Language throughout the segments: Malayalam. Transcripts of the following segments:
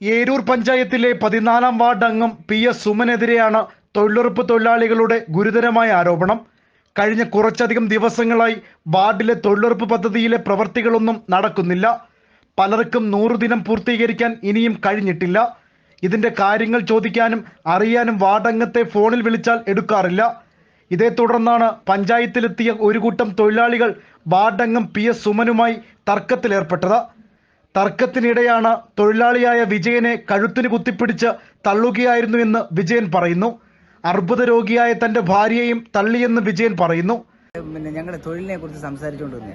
ഏരൂർ പഞ്ചായത്തിലെ പതിനാലാം വാർഡ് അംഗം പി എസ് സുമനെതിരെയാണ് തൊഴിലുറപ്പ് തൊഴിലാളികളുടെ ഗുരുതരമായ ആരോപണം. കഴിഞ്ഞ കുറച്ചധികം ദിവസങ്ങളായി വാർഡിലെ തൊഴിലുറപ്പ് പദ്ധതിയിലെ പ്രവർത്തികളൊന്നും നടക്കുന്നില്ല. പലർക്കും നൂറു ദിനം പൂർത്തീകരിക്കാൻ ഇനിയും കഴിഞ്ഞിട്ടില്ല. ഇതിന്റെ കാര്യങ്ങൾ ചോദിക്കാനും അറിയാനും വാർഡംഗത്തെ ഫോണിൽ വിളിച്ചാൽ എടുക്കാറില്ല. ഇതേ തുടർന്നാണ് പഞ്ചായത്തിലെത്തിയ ഒരു കൂട്ടം തൊഴിലാളികൾ വാർഡംഗം പി എസ് സുമനുമായി തർക്കത്തിലേർപ്പെട്ടത്. തർക്കത്തിനിടെയാണ് തൊഴിലാളിയായ വിജയനെ കഴുത്തിന് കുത്തിപ്പിടിച്ച് തള്ളുകയായിരുന്നു എന്ന് വിജയൻ പറയുന്നു. അർബുദ രോഗിയായ തന്റെ ഭാര്യയെയും തള്ളിയെന്ന് വിജയൻ പറയുന്നു. പിന്നെ ഞങ്ങളുടെ തൊഴിലിനെ കുറിച്ച് സംസാരിച്ചുകൊണ്ട്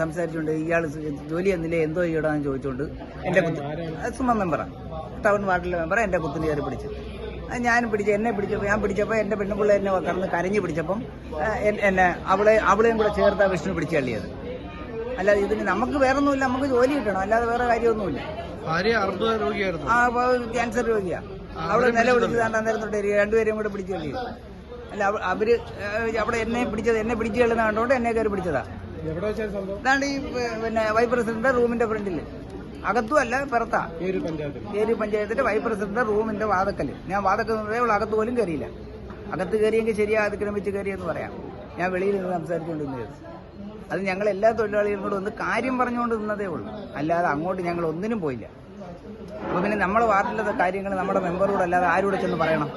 സംസാരിച്ചുകൊണ്ട് ഇയാൾ ജോലി എന്നില്ലേ എന്തോ ചെയ്യണമെന്ന് ചോദിച്ചുകൊണ്ട് എന്റെ കുത്തി സുമ മെമ്പറാണ് ടൗൺ വാർഡിലെ മെമ്പർ എന്റെ കുത്തിന് കയറി പിടിച്ചു. ഞാൻ പിടിച്ച എന്നെ പിടിച്ചപ്പോൾ ഞാൻ പിടിച്ചപ്പോൾ എന്റെ പെണ്ണുപിള്ള എന്നെ കടന്ന് കരഞ്ഞു പിടിച്ചപ്പം എന്നെ അവളെ അവളെയും കൂടെ ചേർത്താ വിഷ്ണു പിടിച്ചു അല്ലാതെ ഇതിന് നമുക്ക് വേറെ ഒന്നുമില്ല നമുക്ക് ജോലി കിട്ടണം. അല്ലാതെ വേറെ കാര്യമൊന്നുമില്ല. ആ ക്യാൻസർ രോഗിയാ. അവിടെ നില വിളിച്ച് താണ്ടാൻ നേരം തൊട്ട് രണ്ടുപേരെയും കൂടെ പിടിച്ചു തള്ളി അല്ല അവർ അവിടെ എന്നെ പിടിച്ചത് എന്നെ പിടിച്ചു തള്ളുന്ന കണ്ടോണ്ട് എന്നെ കയറി പിടിച്ചതാ. അതാണ്ട് ഈ പിന്നെ വൈസ് പ്രസിഡന്റ് റൂമിന്റെ ഫ്രണ്ടിൽ അകത്തും അല്ല പുറത്താ. ഏരി പഞ്ചായത്തിന്റെ വൈസ് പ്രസിഡന്റ് റൂമിന്റെ വാതക്കൽ. ഞാൻ വാതക്കൽ അകത്ത് പോലും കയറിയില്ല. അകത്ത് കയറിയെങ്കിൽ ശരിയാ അതിക്രമിച്ച് കയറിയെന്ന് പറയാം. ഞാൻ വെളിയിൽ നിന്ന് സംസാരിച്ചുകൊണ്ടിരുന്നത് അത് ഞങ്ങൾ എല്ലാ തൊഴിലാളികളും കൂടെ ഒന്ന് കാര്യം പറഞ്ഞുകൊണ്ട് നിന്നതേ ഉള്ളൂ. അല്ലാതെ അങ്ങോട്ട് ഞങ്ങൾ ഒന്നിനും പോയില്ല. അപ്പൊ പിന്നെ നമ്മുടെ വാർഡിലത്തെ കാര്യങ്ങൾ നമ്മുടെ മെമ്പറോട് അല്ലാതെ ആരോട് ചെന്ന് പറയണം?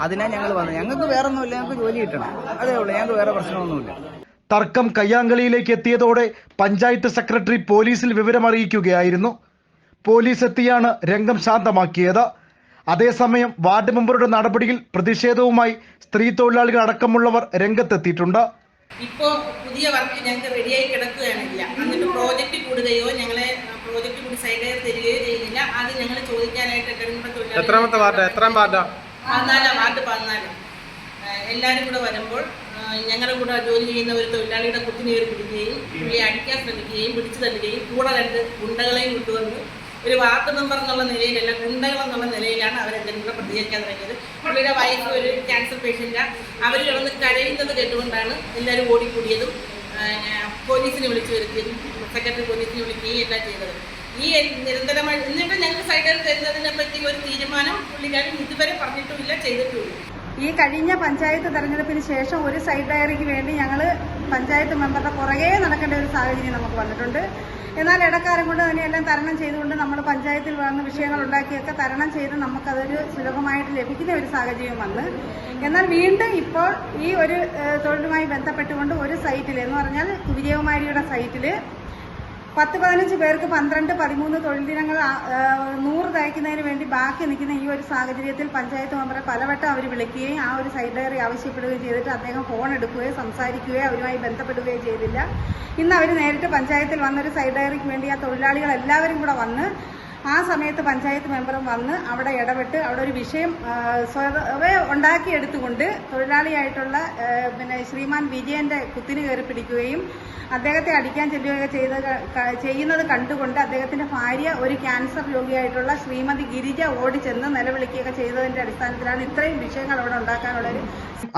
അതിനാ ഞങ്ങൾ വന്നത്. ഞങ്ങൾക്ക് വേറെ ഒന്നുമില്ല ഞങ്ങൾക്ക് ജോലി കിട്ടണം. അതേ ഉള്ളൂ ഞങ്ങൾക്ക് വേറെ പ്രശ്നമൊന്നുമില്ല. തർക്കം കയ്യാങ്കളിയിലേക്ക് എത്തിയതോടെ പഞ്ചായത്ത് സെക്രട്ടറി പോലീസിൽ വിവരമറിയിക്കുകയായിരുന്നു പോലീസ് എത്തിയാണ് രംഗം ശാന്തമാക്കിയത്. അതേസമയം വാർഡ് മെമ്പറുടെ നടപടിയിൽ പ്രതിഷേധവുമായി സ്ത്രീ തൊഴിലാളികൾ അടക്കമുള്ളവർ രംഗത്തെത്തിയിട്ടുണ്ട്. ഇപ്പോൾ പുതിയ വർക്ക് ഞങ്ങൾക്ക് റെഡിയായി കിടക്കുകയാണില്ല. എന്നിട്ട് പ്രോജക്റ്റ് കൂടുകയോ ഞങ്ങളെ പ്രോജക്റ്റ് കൂടി സൈഡ് തരികയോ ചെയ്യുന്നില്ല. അത് ഞങ്ങൾ ചോദിക്കാനായിട്ട് എത്രാമത്തെ വാർഡ്? എത്രാം വാർഡാ? പതിനാലാം വാർഡ് പതിനാല്. എല്ലാവരും കൂടെ വരുമ്പോൾ ഞങ്ങളുടെ കൂടെ ജോലി ചെയ്യുന്ന ഒരു തൊഴിലാളിയുടെ കുത്തിനെ കയറി പിടിക്കുകയും പുള്ളിയെ അടിക്കാൻ ശ്രമിക്കുകയും പിടിച്ചു തള്ളുകയും കൂടെ രണ്ട് ഗുണ്ടകളെയും കൊണ്ടുവന്ന് ഒരു വാർഡ് മെമ്പർ എന്നുള്ള നിലയിലല്ല ഗുണ്ടകൾ എന്നുള്ള പ്രതികരിക്കാൻ തുടങ്ങിയത്. പുള്ളിയുടെ വൈഫ് ഒരു ക്യാൻസർ പേഷ്യന്റാണ് അവർ കിടന്ന് കരയുന്നത് കേട്ടുകൊണ്ടാണ് എല്ലാവരും ഓടിക്കൂടിയതും പോലീസിനെ വിളിച്ചു വരുത്തിയതും സെക്രട്ടറി പോലീസിനെ വിളിക്കുകയും എല്ലാം ചെയ്തത്. ഈ നിരന്തരമായി എന്നിട്ട് ഞങ്ങൾക്ക് സൈഡിൽ തരുന്നതിനെ പറ്റി ഒരു തീരുമാനം പുള്ളിക്കാരൻ ഇതുവരെ പറഞ്ഞിട്ടുമില്ല ചെയ്തിട്ടുമില്ല. ഈ കഴിഞ്ഞ പഞ്ചായത്ത് തെരഞ്ഞെടുപ്പിന് ശേഷം ഒരു സൈഡ് ഡയറിക്ക് വേണ്ടി ഞങ്ങൾ പഞ്ചായത്ത് മെമ്പറുടെ പുറകെ നടക്കേണ്ട ഒരു സാഹചര്യം നമുക്ക് വന്നിട്ടുണ്ട്. എന്നാൽ ഇടക്കാലം കൊണ്ട് തന്നെ എല്ലാം തരണം ചെയ്തുകൊണ്ട് നമ്മൾ പഞ്ചായത്തിൽ വന്ന് വിഷയങ്ങൾ ഉണ്ടാക്കിയൊക്കെ തരണം ചെയ്ത് നമുക്കതൊരു സുലഭമായിട്ട് ലഭിക്കുന്ന ഒരു സാഹചര്യം വന്ന്. എന്നാൽ വീണ്ടും ഇപ്പോൾ ഈ ഒരു തൊഴിലുമായി ബന്ധപ്പെട്ടുകൊണ്ട് ഒരു സൈറ്റിൽ എന്ന് പറഞ്ഞാൽ വിജയകുമാരിയുടെ സൈറ്റിൽ പത്ത് പതിനഞ്ച് പേർക്ക് പന്ത്രണ്ട് പതിമൂന്ന് തൊഴിൽ ദിനങ്ങൾ നൂറ് തയ്ക്കുന്നതിന് വേണ്ടി ബാക്കി നിൽക്കുന്ന ഈ ഒരു സാഹചര്യത്തിൽ പഞ്ചായത്ത് മെമ്പറെ പലവട്ടം അവർ വിളിക്കുകയും ആ ഒരു സൈഡ് ഡയറി ആവശ്യപ്പെടുകയും ചെയ്തിട്ട് അദ്ദേഹം ഫോൺ എടുക്കുകയോ സംസാരിക്കുകയോ അവരുമായി ബന്ധപ്പെടുകയോ ചെയ്തില്ല. ഇന്ന് അവർ നേരിട്ട് പഞ്ചായത്തിൽ വന്നൊരു സൈഡ് ഡയറിക്ക് വേണ്ടി ആ തൊഴിലാളികൾ എല്ലാവരും കൂടെ വന്ന് ആ സമയത്ത് പഞ്ചായത്ത് മെമ്പറും വന്ന് അവിടെ ഇടപെട്ട് അവിടെ ഒരു വിഷയം സ്വതവേ ഉണ്ടാക്കിയെടുത്തുകൊണ്ട് തൊഴിലാളിയായിട്ടുള്ള പിന്നെ ശ്രീമാൻ വിജയന്റെ കുത്തിന് കയറി പിടിക്കുകയും അദ്ദേഹത്തെ അടിക്കാൻ ചെല്ലുകയൊക്കെ ചെയ്ത് ചെയ്യുന്നത് കണ്ടുകൊണ്ട് അദ്ദേഹത്തിന്റെ ഭാര്യ ഒരു ക്യാൻസർ രോഗിയായിട്ടുള്ള ശ്രീമതി ഗിരിജ ഓടിച്ചെന്ന് നിലവിളിക്കുകയൊക്കെ ചെയ്തതിന്റെ അടിസ്ഥാനത്തിലാണ് ഇത്രയും വിഷയങ്ങൾ അവിടെ ഉണ്ടാക്കാനുള്ളൊരു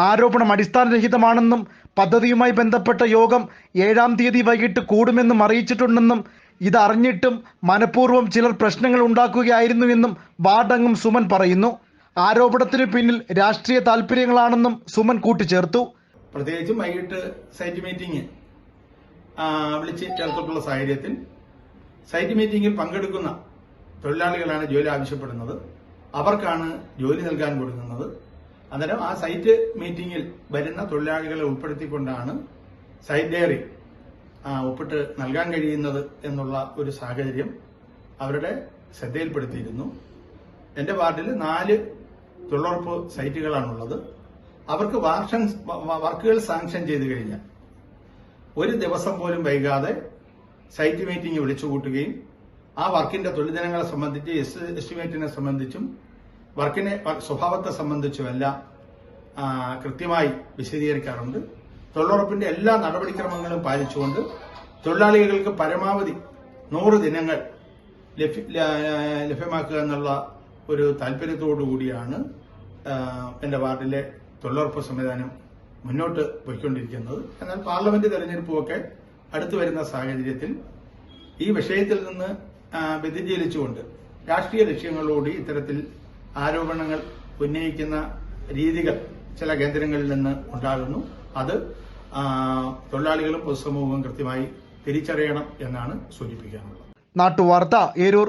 ആരോപണം അടിസ്ഥാനരഹിതമാണെന്നും പദ്ധതിയുമായി ബന്ധപ്പെട്ട യോഗം ഏഴാം തീയതി വൈകിട്ട് കൂടുമെന്നും അറിയിച്ചിട്ടുണ്ടെന്നും ഇതറിഞ്ഞിട്ടും മനഃപൂർവം ചിലർ പ്രശ്നങ്ങൾ ഉണ്ടാക്കുകയായിരുന്നു എന്നും വാർഡംഗം സുമൻ പറയുന്നു. ആരോപണത്തിന് പിന്നിൽ രാഷ്ട്രീയ താല്പര്യങ്ങളാണെന്നും സുമൻ കൂട്ടിച്ചേർത്തു. പ്രത്യേകിച്ചും വൈകിട്ട് സൈറ്റ് മീറ്റിംഗ് വിളിച്ച് ചേർത്തിട്ടുള്ള സാഹചര്യത്തിൽ സൈറ്റ് മീറ്റിംഗിൽ പങ്കെടുക്കുന്ന തൊഴിലാളികളാണ് ജോലി ആവശ്യപ്പെടുന്നത്. അവർക്കാണ് ജോലി നൽകാൻ കൊടുക്കുന്നത്. അന്നേരം ആ സൈറ്റ് മീറ്റിംഗിൽ വരുന്ന തൊഴിലാളികളെ ഉൾപ്പെടുത്തിക്കൊണ്ടാണ് സൈറ്റ് ഡയറി ഒപ്പിട്ട് നൽകാൻ കഴിയുന്നത് എന്നുള്ള ഒരു സാഹചര്യം അവരുടെ ശ്രദ്ധയിൽപ്പെടുത്തിയിരുന്നു. എന്റെ വാർഡിൽ നാല് തൊഴിലുറപ്പ് സൈറ്റുകളാണുള്ളത്. അവർക്ക് വാർഷൻ വർക്കുകൾ സാങ്ഷൻ ചെയ്തു കഴിഞ്ഞാൽ ഒരു ദിവസം പോലും വൈകാതെ സൈറ്റ് മീറ്റിംഗ് വിളിച്ചുകൂട്ടുകയും ആ വർക്കിന്റെ തൊഴിൽദിനങ്ങളെ സംബന്ധിച്ച് എസ് എസ്റ്റിമേറ്റിനെ സംബന്ധിച്ചും വർക്കിനെ സ്വഭാവത്തെ സംബന്ധിച്ചുമെല്ലാം കൃത്യമായി വിശദീകരിക്കാറുണ്ട്. തൊഴിലുറപ്പിന്റെ എല്ലാ നടപടിക്രമങ്ങളും പാലിച്ചുകൊണ്ട് തൊഴിലാളികൾക്ക് പരമാവധി നൂറ് ദിനങ്ങൾ ലഭ്യമാക്കുക എന്നുള്ള ഒരു താല്പര്യത്തോടു കൂടിയാണ് എന്റെ വാർഡിലെ തൊഴിലുറപ്പ് സംവിധാനം മുന്നോട്ട് പോയിക്കൊണ്ടിരിക്കുന്നത്. എന്നാൽ പാർലമെന്റ് തെരഞ്ഞെടുപ്പുമൊക്കെ അടുത്തു വരുന്ന സാഹചര്യത്തിൽ ഈ വിഷയത്തിൽ നിന്ന് വ്യതിചലിച്ചുകൊണ്ട് രാഷ്ട്രീയ ലക്ഷ്യങ്ങളോട് ഇത്തരത്തിൽ ആരോപണങ്ങൾ ഉന്നയിക്കുന്ന രീതികൾ ചില കേന്ദ്രങ്ങളിൽ നിന്ന് ഉണ്ടാകുന്നു. അത് തൊഴിലാളികളും പൊതുസമൂഹവും കൃത്യമായി തിരിച്ചറിയണം എന്നാണ് സൂചിപ്പിക്കാനുള്ളത്. നാട്ടുവാർത്ത ഏരൂർ.